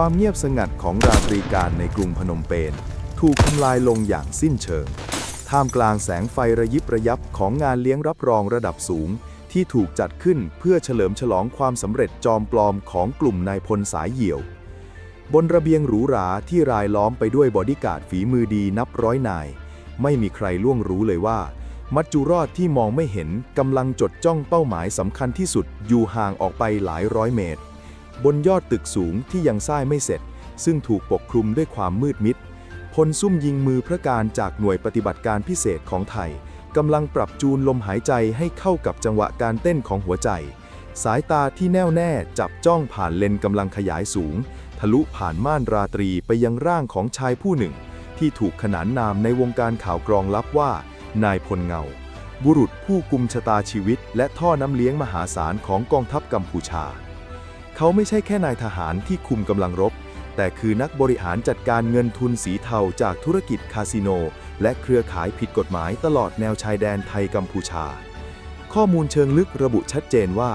ความเงียบสงัดของราตรีการในกรุงพนมเปญถูกทำลายลงอย่างสิ้นเชิง ท่ามกลางแสงไฟระยิบระยับของงานเลี้ยงรับรองระดับสูง ที่ถูกจัดขึ้นเพื่อเฉลิมฉลองความสำเร็จจอมปลอมของกลุ่มนายพลสายเหี่ยว บนระเบียงหรูหราที่รายล้อมไปด้วยบอดี้การ์ดฝีมือดีนับร้อยนาย ไม่มีใครล่วงรู้เลยว่า มัจจุรอดที่มองไม่เห็นกำลังจดจ้องเป้าหมายสำคัญที่สุดอยู่ห่างออกไปหลายร้อยเมตร บนยอดตึกสูงที่ยังสร้างไม่เสร็จ ซึ่งถูกปกคลุมด้วยความมืดมิด พลซุ่มยิงมือพระการจากหน่วยปฏิบัติการพิเศษของไทยกำลังปรับจูนลมหายใจให้เข้ากับจังหวะการเต้นของหัวใจ สายตาที่แน่วแน่จับจ้องผ่านเลนกำลังขยายสูง ทะลุผ่านม่านราตรีไปยังร่างของชายผู้หนึ่ง ที่ถูกขนานนามในวงการข่าวกรองลับว่า นายพลเงา บุรุษผู้กุมชะตาชีวิต และท่อน้ำเลี้ยงมหาศาลของกองทัพกัมพูชา เขาไม่ใช่แค่นายทหารที่คุมกำลังรบ แต่คือนักบริหารจัดการเงินทุนสีเทาจากธุรกิจคาสิโน และเครือข่ายผิดกฎหมายตลอดแนวชายแดนไทยกัมพูชา ข้อมูลเชิงลึกระบุชัดเจนว่า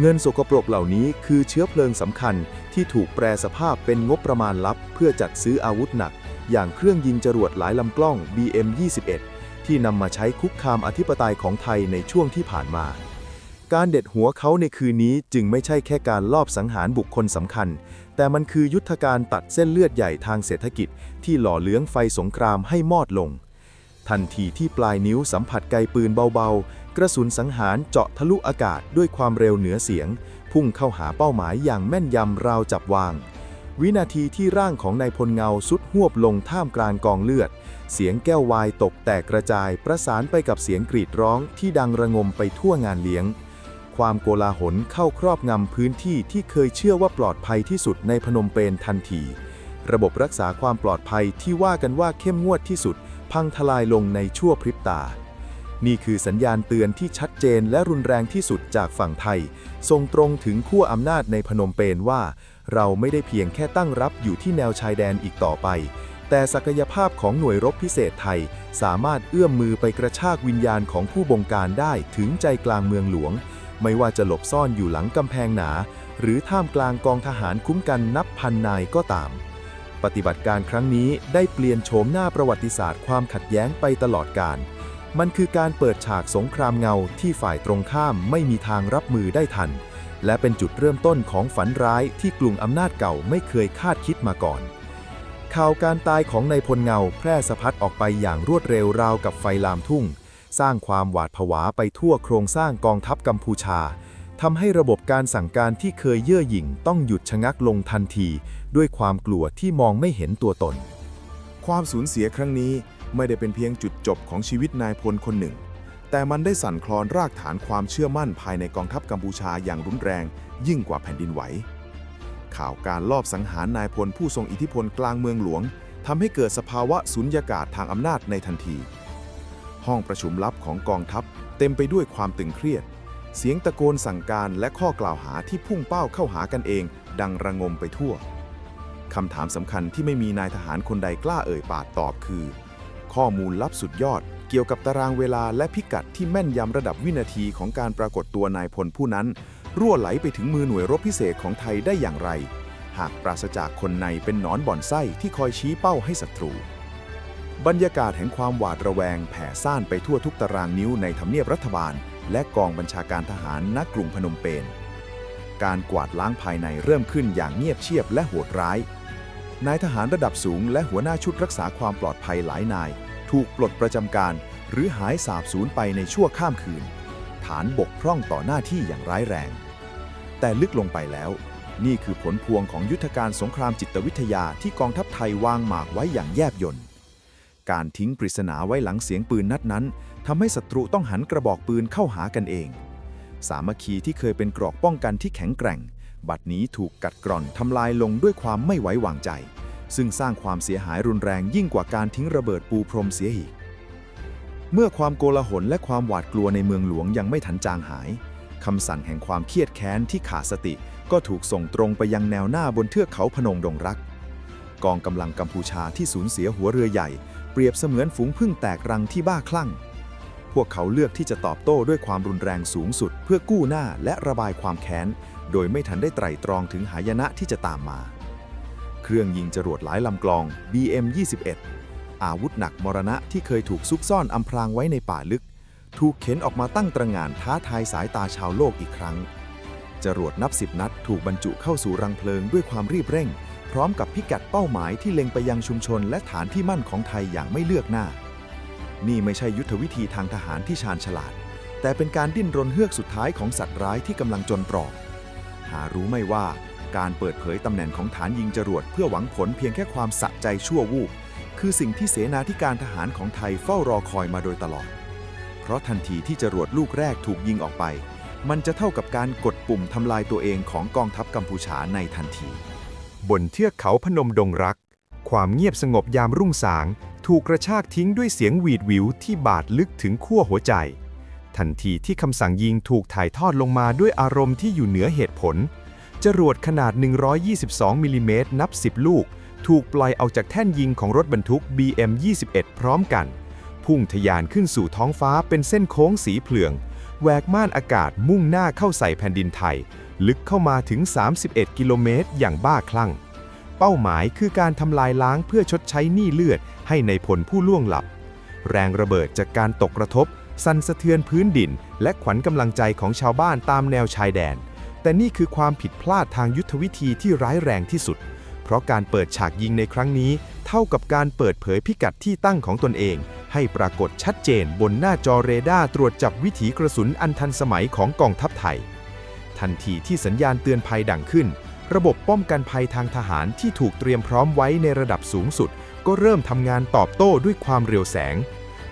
เงินสกปรกเหล่านี้คือเชื้อเพลิงสำคัญที่ถูกแปรสภาพเป็นงบประมาณลับ เพื่อจัดซื้ออาวุธหนัก อย่างเครื่องยิงจรวดหลายลำกล้อง BM-21 ที่นำมาใช้คุกคามอธิปไตยของไทยในช่วงที่ผ่านมา การเด็ดหัวเขาในคืนนี้จึงไม่ใช่แค่การลอบสังหารบุคคลสำคัญ แต่มันคือยุทธการตัดเส้นเลือดใหญ่ทางเศรษฐกิจ ที่หล่อเลี้ยงไฟสงครามให้มอดลง ทันทีที่ปลายนิ้วสัมผัสไกปืนเบาๆ กระสุนสังหารเจาะทะลุอากาศด้วยความเร็วเหนือเสียง พุ่งเข้าหาเป้าหมายอย่างแม่นยำราวจับวาง วินาทีที่ร่างของนายพลเงาสุดหวบลงท่ามกลางกองเลือดเสียงแก้ววายตกแตกกระจายประสานไปกับเสียงกรีดร้องที่ดังระงมไปทั่วงานเลี้ยง ความโกลาหลเข้าครอบงำพื้นที่ที่เคยเชื่อว่าปลอดภัยที่สุดในพนมเปญทันที ระบบรักษาความปลอดภัยที่ว่ากันว่าเข้มงวดที่สุด พังทลายลงในชั่วพริบตา นี่คือสัญญาณเตือนที่ชัดเจนและรุนแรงที่สุดจากฝั่งไทย ส่งตรงถึงขั้วอำนาจในพนมเปญว่า เราไม่ได้เพียงแค่ตั้งรับอยู่ที่แนวชายแดนอีกต่อไปแต่ศักยภาพของหน่วยรบพิเศษไทย สามารถเอื้อมมือไปกระชากวิญญาณของผู้บงการได้ถึงใจกลางเมืองหลวง ไม่ว่าจะหลบซ่อนอยู่หลังกำแพงหนา หรือท่ามกลางกองทหารคุ้มกันนับพันนายก็ตาม ปฏิบัติการครั้งนี้ได้เปลี่ยนโฉมหน้าประวัติศาสตร์ความขัดแย้งไปตลอดกาลมันคือการเปิดฉากสงครามเงาที่ฝ่ายตรงข้ามไม่มีทางรับมือได้ทัน และเป็นจุดเริ่มต้นของฝันร้ายที่กลุ่มอำนาจเก่าไม่เคยคาดคิดมาก่อนข่าวการตายของนายพลเงาแพร่สะพัดออกไปอย่างรวดเร็วราวกับไฟลามทุ่ง สร้างความหวาดผวาไปทั่วโครงสร้างกองทัพกัมพูชาทำให้ระบบการสั่งการที่เคยเย่อหยิ่งต้องหยุดชะงักลงทันที ด้วยความกลัวที่มองไม่เห็นตัวตน ความสูญเสียครั้งนี้ไม่ได้เป็นเพียงจุดจบของชีวิตนายพลคนหนึ่ง แต่มันได้สั่นคลอนรากฐานความเชื่อมั่นภายในกองทัพกัมพูชาอย่างรุนแรง ยิ่งกว่าแผ่นดินไหว ข่าวการลอบสังหารนายพลผู้ทรงอิทธิพลกลางเมืองหลวงทำให้เกิดสภาวะสุญญากาศทางอำนาจในทันที ห้องประชุมลับของกองทัพเต็มไปด้วยความตึงเครียด เสียงตะโกนสั่งการและข้อกล่าวหาที่พุ่งเป้าเข้าหากันเอง ดังระงมไปทั่วคำถามสำคัญที่ไม่มีนายทหารคนใดกล้าเอ่ยปากตอบคือ ข้อมูลลับสุดยอดเกี่ยวกับตารางเวลาและพิกัดที่แม่นยำระดับวินาทีของการปรากฏตัวนายพลผู้นั้น รั่วไหลไปถึงมือหน่วยรบพิเศษของไทยได้อย่างไร หากปราศจากคนในเป็นหนอนบ่อนไส้ที่คอยชี้เป้าให้ศัตรู บรรยากาศแห่งความหวาดระแวงแผ่ซ่านไปทั่วทุกตารางนิ้วในทำเนียบรัฐบาล และกองบัญชาการทหารณกรุงพนมเปญ การกวาดล้างภายในเริ่มขึ้นอย่างเงียบเชียบและโหดร้าย นายทหารระดับสูงและหัวหน้าชุดรักษาความปลอดภัยหลายนาย ถูกปลดประจำการ หรือหายสาบสูญไปในชั่วข้ามคืน ฐานบกพร่องต่อหน้าที่อย่างร้ายแรง แต่ลึกลงไปแล้วนี่คือผลพวงของยุทธการสงครามจิตวิทยาที่กองทัพไทยวางหมากไว้อย่างแยบยล การทิ้งปริศนาไว้หลังเสียงปืนนัดนั้นทำให้ศัตรูต้องหันกระบอกปืนเข้าหากันเอง สามัคคีที่เคยเป็นกรอกป้องกันที่แข็งแกร่ง บัดนี้ถูกกัดกร่อนทำลายลงด้วยความไม่ไว้วางใจ ซึ่งสร้างความเสียหายรุนแรงยิ่งกว่าการทิ้งระเบิดปูพรมเสียอีก เมื่อความโกลาหลและความหวาดกลัวในเมืองหลวงยังไม่ทันจางหายคำสั่งแห่งความเครียดแค้นที่ขาดสติ ก็ถูกส่งตรงไปยังแนวหน้าบนเทือกเขาพนงดงรัก กองกำลังกัมพูชาที่สูญเสียหัวเรือใหญ่ เปรียบเสมือนฝูงผึ้งแตกรังที่บ้าคลั่ง พวกเขาเลือกที่จะตอบโต้ด้วยความรุนแรงสูงสุด เพื่อกู้หน้าและระบายความแค้น โดยไม่ทันได้ไตร่ตรองถึงหายนะที่จะตามมา เครื่องยิงจรวดหลายลำกลอง BM-21 อาวุธหนักมรณะที่เคยถูกซุกซ่อนอำพรางไว้ในป่าลึก ถูกเข็นออกมาตั้งตระหง่านท้าทายสายตาชาวโลกอีกครั้งจรวดนับสิบนัดถูกบรรจุเข้าสู่รังเพลิงด้วยความรีบเร่ง พร้อมกับพิกัดเป้าหมายที่เล็งไปยังชุมชนและฐานที่มั่นของไทยอย่างไม่เลือกหน้า นี่ไม่ใช่ยุทธวิธีทางทหารที่ชาญฉลาด แต่เป็นการดิ้นรนเฮือกสุดท้ายของสัตว์ร้ายที่กำลังจนตรอก หารู้ไม่ว่าการเปิดเผยตำแหน่งของฐานยิงจรวดเพื่อหวังผลเพียงแค่ความสะใจชั่ววูบคือสิ่งที่เสนาธิการทหารของไทยเฝ้ารอคอยมาโดยตลอด เพราะทันทีที่จรวดลูกแรกถูกยิงออกไป มันจะเท่ากับการกดปุ่มทำลายตัวเองของกองทัพกัมพูชาในทันที บนเทือกเขาพนมดงรัก ความเงียบสงบยามรุ่งสาง ถูกกระชากทิ้งด้วยเสียงหวีดหวิวที่บาดลึกถึงขั้วหัวใจ ทันทีที่คำสั่งยิงถูกถ่ายทอดลงมาด้วยอารมณ์ที่อยู่เหนือเหตุผล จรวดขนาด 122มิลลิเมตรนับ 10 ลูก ถูกปล่อยออกจากแท่นยิงของรถบรรทุก BM21 พร้อมกัน พุ่งทะยานขึ้นสู่ท้องฟ้าเป็นเส้นโค้งสีเปลืองแหวกม่านอากาศมุ่งหน้าเข้าใส่แผ่นดินไทย ลึกเข้ามาถึง 31 กิโลเมตร อย่างบ้าคลั่ง เป้าหมายคือการทำลายล้างเพื่อชดใช้หนี้เลือดให้ในพลผู้ล่วงหลับ แรงระเบิดจากการตกกระทบ สั่นสะเทือนพื้นดิน และขวัญกำลังใจของชาวบ้านตามแนวชายแดน แต่นี่คือความผิดพลาดทางยุทธวิธีที่ร้ายแรงที่สุด เพราะการเปิดฉากยิงในครั้งนี้ เท่ากับการเปิดเผยพิกัดที่ตั้งของตนเองให้ปรากฏชัดเจนบนหน้าจอเรดาร์ตรวจจับวิถีกระสุนอันทันสมัยของกองทัพไทย ทันทีที่สัญญาณเตือนภัยดังขึ้น ระบบป้องกันภัยทางทหารที่ถูกเตรียมพร้อมไว้ในระดับสูงสุด ก็เริ่มทำงานตอบโต้ด้วยความเร็วแสง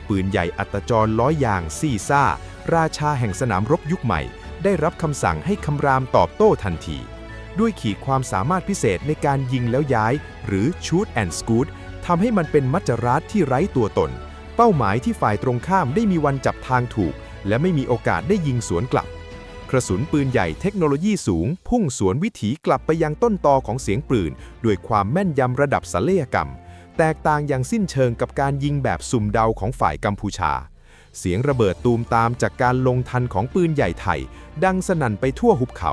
ปืนใหญ่อัตจรล้อยางซี่ซ่า ราชาแห่งสนามรบยุคใหม่ ได้รับคำสั่งให้คำรามตอบโต้ทันที ด้วยขีดความสามารถพิเศษในการยิงแล้วย้าย หรือ shoot and scoot ทำให้มันเป็นมัจจราชที่ไร้ตัวตน เป้าหมายที่ฝ่ายตรงข้ามได้มีวันจับทางถูก และไม่มีโอกาสได้ยิงสวนกลับ กระสุนปืนใหญ่เทคโนโลยีสูง พุ่งสวนวิถีกลับไปยังต้นตอของเสียงปืน ด้วยความแม่นยำระดับศัลยกรรม แตกต่างอย่างสิ้นเชิงกับการยิงแบบสุ่มเดาของฝ่ายกัมพูชา เสียงระเบิดตูมตามจากการลงทันของปืนใหญ่ไทย ดังสนั่นไปทั่วหุบเขา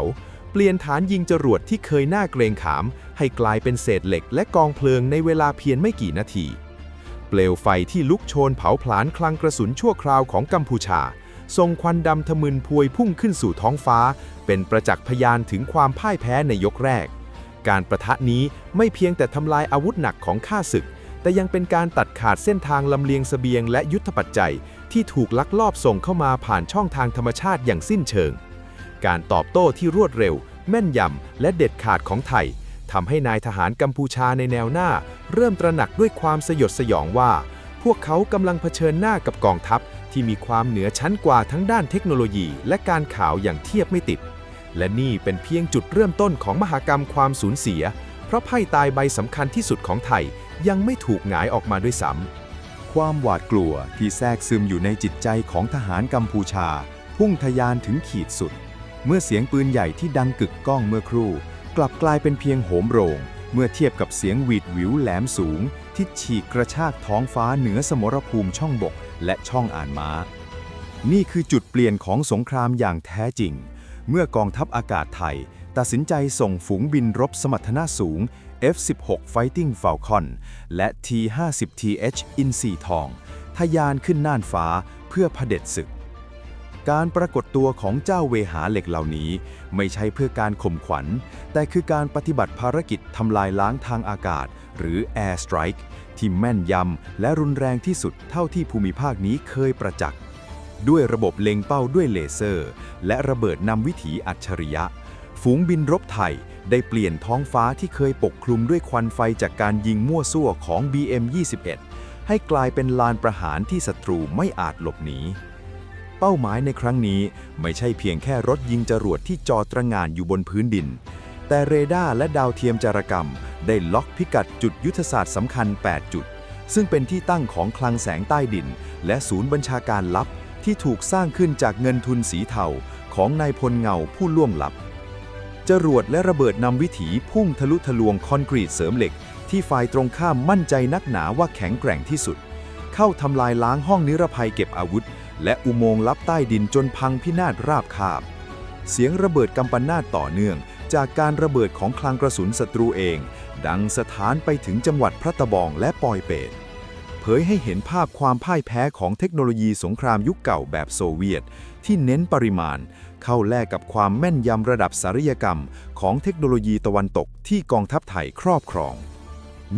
เปลี่ยนฐานยิงจรวดที่เคยน่าเกรงขาม ให้กลายเป็นเศษเหล็กและกองเพลิงในเวลาเพียงไม่กี่นาที เปลวไฟที่ลุกโชนเผาผลาญคลังกระสุนชั่วคราวของกัมพูชา ส่งควันดำทะมึนพวยพุ่งขึ้นสู่ท้องฟ้า เป็นประจักษ์พยานถึงความพ่ายแพ้ในยกแรก การประทะนี้ไม่เพียงแต่ทำลายอาวุธหนักของข้าศึก แต่ยังเป็นการตัดขาดเส้นทางลำเลียงเสบียงและยุทธปัจจัย ที่ถูกลักลอบส่งเข้ามาผ่านช่องทางธรรมชาติอย่างสิ้นเชิง การตอบโต้ที่รวดเร็ว แม่นยำและเด็ดขาดของไทยทำให้นายทหารกัมพูชาในแนวหน้า เริ่มตระหนักด้วยความสยดสยองว่า พวกเขากำลังเผชิญหน้ากับกองทัพ ที่มีความเหนือชั้นกว่าทั้งด้านเทคโนโลยี และการข่าวอย่างเทียบไม่ติด และนี่เป็นเพียงจุดเริ่มต้นของมหากรรมความสูญเสีย เพราะไพ่ตายใบสำคัญที่สุดของไทยยังไม่ถูกหงายออกมาด้วยซ้ำความหวาดกลัวที่แทรกซึมอยู่ในจิตใจของทหารกัมพูชา พุ่งทะยานถึงขีดสุด เมื่อเสียงปืนใหญ่ที่ดังกึกก้องเมื่อครู่ กลับกลายเป็นเพียงโหมโรง เมื่อเทียบกับเสียงหวีดหวิวแหลมสูง ที่ฉีกกระชากท้องฟ้าเหนือสมรภูมิช่องบกและช่องอ่านม้า นี่คือจุดเปลี่ยนของสงครามอย่างแท้จริง เมื่อกองทัพอากาศไทย ตัดสินใจส่งฝูงบินรบสมรรถนะสูง F-16 Fighting Falcon และ T-50TH อินซีทองทะยานขึ้นน่านฟ้าเพื่อเผด็จศึก การปรากฏตัวของเจ้าเวหาเหล็กเหล่านี้ ไม่ใช่เพื่อการข่มขวัญ แต่คือการปฏิบัติภารกิจทำลายล้างทางอากาศ หรือ Air Strike ที่แม่นยำและรุนแรงที่สุดเท่าที่ภูมิภาคนี้เคยประจักษ์ ด้วยระบบเล็งเป้าด้วยเลเซอร์ และระเบิดนำวิถีอัจฉริยะ ฝูงบินรบไทยได้เปลี่ยนท้องฟ้าที่เคยปกคลุมด้วยควันไฟจากการยิงมั่วซั่วของ BM-21 ให้กลายเป็นลานประหารที่ศัตรูไม่อาจหลบหนี เป้าหมายในครั้งนี้ไม่ใช่เพียงแค่รถยิงจรวดที่จอตระงานอยู่บนพื้นดิน แต่เรดาร์และดาวเทียมจารกรรม ได้ล็อกพิกัดจุดยุทธศาสตร์สำคัญ 8 จุด ซึ่งเป็นที่ตั้งของคลังแสงใต้ดิน และศูนย์บัญชาการลับ ที่ถูกสร้างขึ้นจากเงินทุนสีเทาของนายพลเงาผู้ล่วงลับ จรวดและระเบิดนำวิถีพุ่งทะลุทะลวงคอนกรีตเสริมเหล็ก ที่ฝ่ายตรงข้ามมั่นใจนักหนาว่าแข็งแกร่งที่สุด เข้าทำลายล้างห้องนิรภัยเก็บอาวุธ และอุโมงค์ลับใต้ดินจนพังพินาศราบคาบ เสียงระเบิดกำปนาตต่อเนื่อง จากการระเบิดของคลังกระสุนศัตรูเอง ดังสถานไปถึงจังหวัดพระตะบองและปอยเปตเผยให้เห็นภาพความพ่ายแพ้ของเทคโนโลยีสงครามยุคเก่าแบบโซเวียต ที่เน้นปริมาณ เข้าแลกกับความแม่นยำระดับสารยกรรม ของเทคโนโลยีตะวันตกที่กองทัพไทยครอบครอง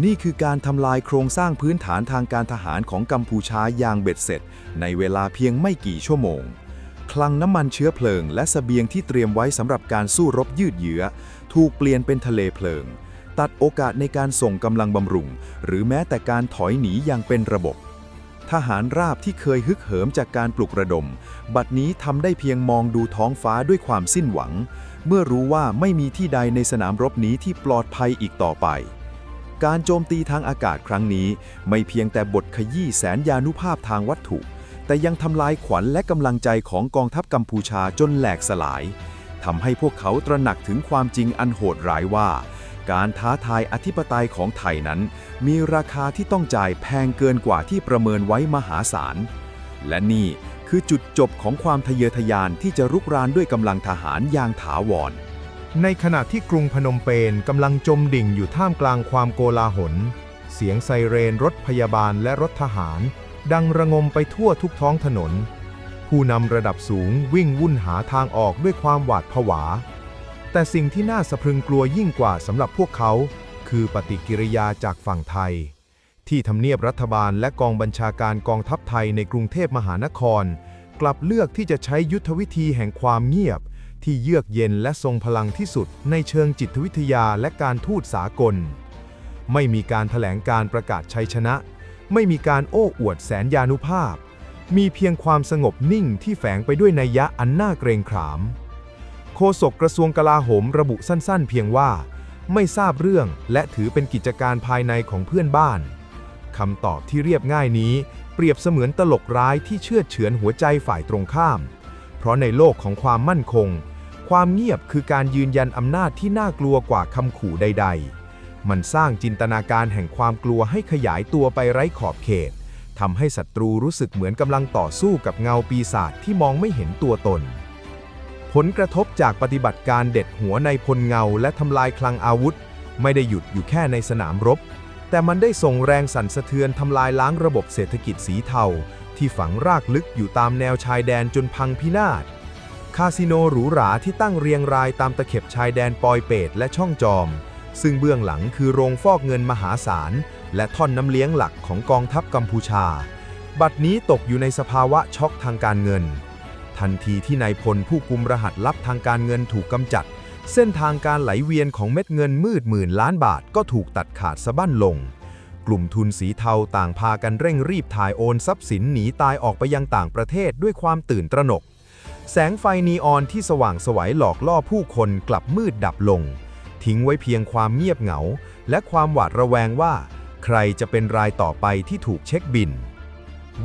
นี่คือการทำลายโครงสร้างพื้นฐานทางการทหารของกัมพูชาอย่างเบ็ดเสร็จ ในเวลาเพียงไม่กี่ชั่วโมง คลังน้ำมันเชื้อเพลิง และสเสบียงที่เตรียมไว้สำหรับการสู้รบยืดเยื้อ ถูกเปลี่ยนเป็นทะเลเพลิง ตัดโอกาสในการส่งกำลังบำรุง หรือแม้แต่การถอยหนีอย่างเป็นระบบ ทหารราบที่เคยฮึกเหิมจากการปลุกระดม บัดนี้ทำได้เพียงมองดูท้องฟ้าด้วยความสิ้นหวัง เมื่อรู้ว่าไม่มีที่ใดในสนามรบนี้ที่ปลอดภัยอีกต่อไป การโจมตีทางอากาศครั้งนี้ ไม่เพียงแต่บทขยี้แสนยานุภาพทางวัตถุ แต่ยังทำลายขวัญและกำลังใจของกองทัพกัมพูชาจนแหลกสลายทำให้พวกเขาตระหนักถึงความจริงอันโหดร้ายว่า การท้าทายอธิปไตยของไทยนั้น มีราคาที่ต้องจ่ายแพงเกินกว่าที่ประเมินไว้มหาศาล และนี่คือจุดจบของความทะเยอทะยานที่จะรุกรานด้วยกำลังทหารอย่างถาวร ในขณะที่กรุงพนมเปญกำลังจมดิ่งอยู่ท่ามกลางความโกลาหล เสียงไซเรนรถพยาบาลและรถทหาร ดังระงมไปทั่วทุกท้องถนน ผู้นำระดับสูงวิ่งวุ่นหาทางออกด้วยความหวาดผวา แต่สิ่งที่น่าสะพรึงกลัวยิ่งกว่าสำหรับพวกเขา คือปฏิกิริยาจากฝั่งไทย ที่ทำเนียบรัฐบาลและกองบัญชาการกองทัพไทยในกรุงเทพมหานคร กลับเลือกที่จะใช้ยุทธวิธีแห่งความเงียบ ที่เยือกเย็นและทรงพลังที่สุดในเชิงจิตวิทยาและการทูตสากล ไม่มีการถแถลงการประกาศชัยชนะ ไม่มีการโอ้อวดแสนยานุภาพ มีเพียงความสงบนิ่งที่แฝงไปด้วยนัยยะอันน่าเกรงขาม โฆษกกระทรวงกลาโหมระบุสั้นๆ เพียงว่าไม่ทราบเรื่องและถือเป็นกิจการภายในของเพื่อนบ้านคำตอบที่เรียบง่ายนี้ เปรียบเสมือนตลกร้ายที่เชื่อดเฉือนหัวใจฝ่ายตรงข้าม ราะในโลกของความมั่นคง ความเงียบคือการยืนยันอำนาจที่น่ากลัวกว่าคำขู่ใด ๆ มันสร้างจินตนาการแห่งความกลัวให้ขยายตัวไปไร้ขอบเขตทำให้ศัตรูรู้สึกเหมือนกำลังต่อสู้กับเงาปีศาจที่มองไม่เห็นตัวตน ผลกระทบจากปฏิบัติการเด็ดหัวในพลเงาและทำลายคลังอาวุธ ไม่ได้หยุดอยู่แค่ในสนามรบ แต่มันได้ส่งแรงสั่นสะเทือนทำลายล้างระบบเศรษฐกิจสีเทา ที่ฝังรากลึกอยู่ตามแนวชายแดนจนพังพินาศ คาสิโนหรูหราที่ตั้งเรียงรายตามตะเข็บชายแดนปอยเปตและช่องจอม ซึ่งเบื้องหลังคือโรงฟอกเงินมหาศาล และท่อนน้ำเลี้ยงหลักของกองทัพกัมพูชา บัดนี้ตกอยู่ในสภาวะช็อกทางการเงิน ทันทีที่นายพลผู้กุมรหัสลับทางการเงินถูกกำจัด เส้นทางการไหลเวียนของเม็ดเงินมืดหมื่นล้านบาทก็ถูกตัดขาดสะบั้นลง กลุ่มทุนสีเทาต่างพากันเร่งรีบถ่ายโอนทรัพย์สินหนีตายออกไปยังต่างประเทศด้วยความตื่นตระหนก แสงไฟนีออนที่สว่างสวัยหลอกล่อผู้คนกลับมืดดับลง ทิ้งไว้เพียงความเงียบเหงา และความหวาดระแวงว่า ใครจะเป็นรายต่อไปที่ถูกเช็คบิน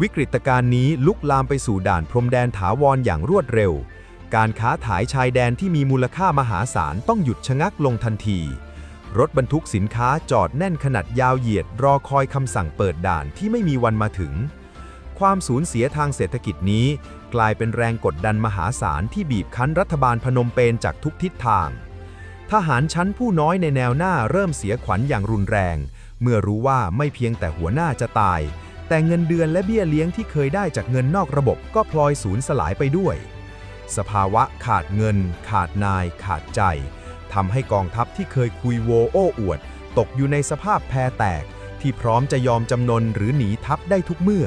วิกฤตการณ์นี้ลุกลามไปสู่ด่านพรมแดนถาวรอย่างรวดเร็ว การค้าขายชายแดนที่มีมูลค่ามหาศาลต้องหยุดชะงักลงทันที รถบรรทุกสินค้าจอดแน่นขนาดยาวเหยียด รอคอยคำสั่งเปิดด่านที่ไม่มีวันมาถึง ความสูญเสียทางเศรษฐกิจนี้ กลายเป็นแรงกดดันมหาศาลที่บีบคั้นรัฐบาลพนมเปญจากทุกทิศทาง ทหารชั้นผู้น้อยในแนวหน้าเริ่มเสียขวัญอย่างรุนแรง เมื่อรู้ว่าไม่เพียงแต่หัวหน้าจะตาย แต่เงินเดือนและเบี้ยเลี้ยงที่เคยได้จากเงินนอกระบบก็พลอยสูญสลายไปด้วย สภาวะขาดเงิน ขาดนาย ขาดใจ ทำให้กองทัพที่เคยคุยโวโอ้อวด ตกอยู่ในสภาพแพแตก ที่พร้อมจะยอมจำนนหรือหนีทัพได้ทุกเมื่อ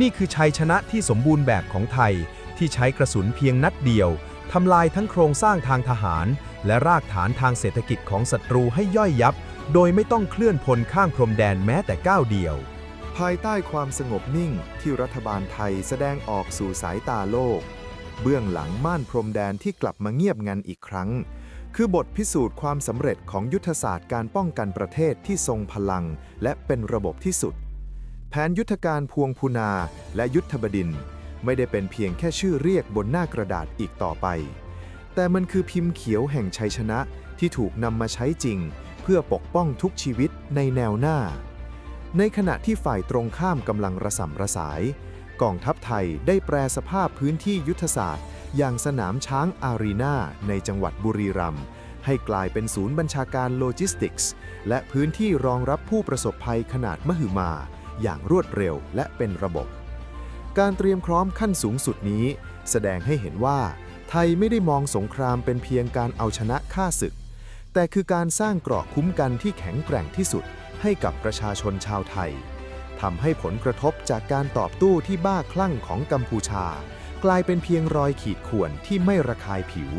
นี่คือชัยชนะที่สมบูรณ์แบบของไทย ที่ใช้กระสุนเพียงนัดเดียวทำลายทั้งโครงสร้างทางทหาร และรากฐานทางเศรษฐกิจของศัตรูให้ย่อยยับ โดยไม่ต้องเคลื่อนพลข้างพรมแดนแม้แต่ก้าวเดียว ภายใต้ความสงบนิ่งที่รัฐบาลไทยแสดงออกสู่สายตาโลก เบื้องหลังม่านพรมแดนที่กลับมาเงียบงันอีกครั้ง คือบทพิสูจน์ความสำเร็จของยุทธศาสตร์การป้องกันประเทศที่ทรงพลัง และเป็นระบบที่สุด แผนยุทธการพวงพูนาและยุทธบดิน ไม่ได้เป็นเพียงแค่ชื่อเรียกบนหน้ากระดาษอีกต่อไป แต่มันคือพิมพ์เขียวแห่งชัยชนะที่ถูกนำมาใช้จริง เพื่อปกป้องทุกชีวิตในแนวหน้า ในขณะที่ฝ่ายตรงข้ามกำลังระสำระสาย กองทัพไทยได้แปลสภาพพื้นที่ยุทธศาสตร์ อย่างสนามช้างอารีนาในจังหวัดบุรีรัมย์ให้กลายเป็นศูนย์บัญชาการโลจิสติกส์ และพื้นที่รองรับผู้ประสบภัยขนาดมหึมา อย่างรวดเร็วและเป็นระบบ การเตรียมพร้อมขั้นสูงสุดนี้ แสดงให้เห็นว่า ไทยไม่ได้มองสงครามเป็นเพียงการเอาชนะฆ่าศึก แต่คือการสร้างเกราะคุ้มกันที่แข็งแกร่งที่สุด ให้กับประชาชนชาวไทยทำให้ผลกระทบจากการตอบโต้ที่บ้าคลั่งของกัมพูชา กลายเป็นเพียงรอยขีดข่วนที่ไม่ระคายผิว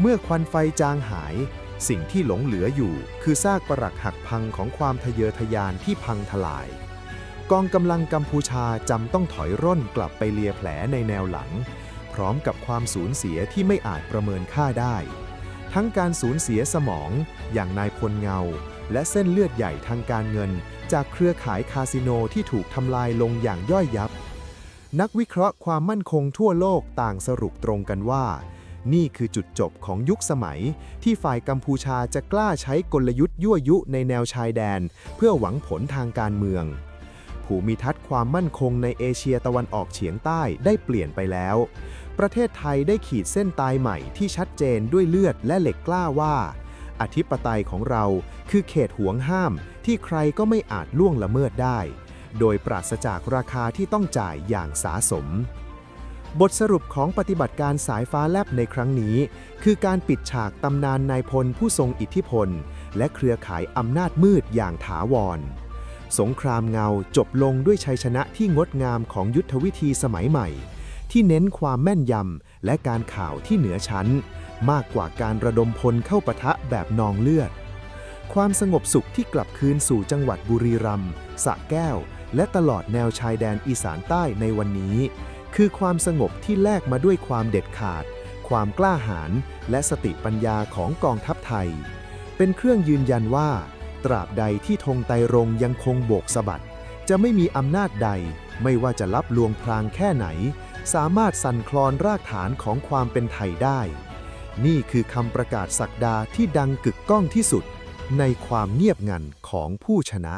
เมื่อควันไฟจางหาย สิ่งที่หลงเหลืออยู่ คือซากปรักหักพังของความทะเยอทะยานที่พังทลาย กองกำลังกัมพูชาจำต้องถอยร่นกลับไปเลียแผลในแนวหลัง พร้อมกับความสูญเสียที่ไม่อาจประเมินค่าได้ ทั้งการสูญเสียสมองอย่างนายพลเงา และเส้นเลือดใหญ่ทางการเงิน จากเครือข่ายคาสิโนที่ถูกทำลายลงอย่างย่อยยับ นักวิเคราะห์ความมั่นคงทั่วโลกต่างสรุปตรงกันว่า นี่คือจุดจบของยุคสมัย ที่ฝ่ายกัมพูชาจะกล้าใช้กลยุทธ์ยั่วยุในแนวชายแดน เพื่อหวังผลทางการเมือง ภูมิทัศน์ความมั่นคงในเอเชียตะวันออกเฉียงใต้ได้เปลี่ยนไปแล้ว ประเทศไทยได้ขีดเส้นตายใหม่ที่ชัดเจนด้วยเลือดและเหล็กกล้าว่า อธิปไตยของเราคือเขตห่วงห้ามที่ใครก็ไม่อาจล่วงละเมิดได้ โดยปราศจากราคาที่ต้องจ่ายอย่างสาสม บทสรุปของปฏิบัติการสายฟ้าแลบในครั้งนี้ คือการปิดฉากตำนานนายพลผู้ทรงอิทธิพล และเครือข่ายอำนาจมืดอย่างถาวร สงครามเงาจบลงด้วยชัยชนะที่งดงามของยุทธวิธีสมัยใหม่ ที่เน้นความแม่นยำและการข่าวที่เหนือชั้น มากกว่าการระดมพลเข้าปะทะแบบนองเลือดความสงบสุขที่กลับคืนสู่จังหวัดบุรีรัมย์สระแก้ว และตลอดแนวชายแดนอีสานใต้ในวันนี้ คือความสงบที่แลกมาด้วยความเด็ดขาด ความกล้าหาญและสติปัญญาของกองทัพไทย เป็นเครื่องยืนยันว่า ตราบใดที่ธงไตรรงยังคงโบกสะบัด จะไม่มีอำนาจใด ไม่ว่าจะรับลวงพรางแค่ไหน สามารถสั่นคลอนรากฐานของความเป็นไทยได้ นี่คือคำประกาศสักดาที่ดังกึกก้องที่สุด ในความเงียบงันของผู้ชนะ